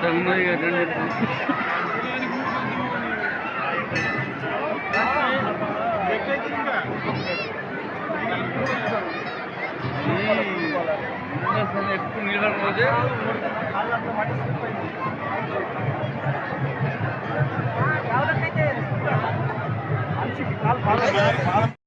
정말 ఎక్కువ నీళ్ళ రోజే కాలు బాగా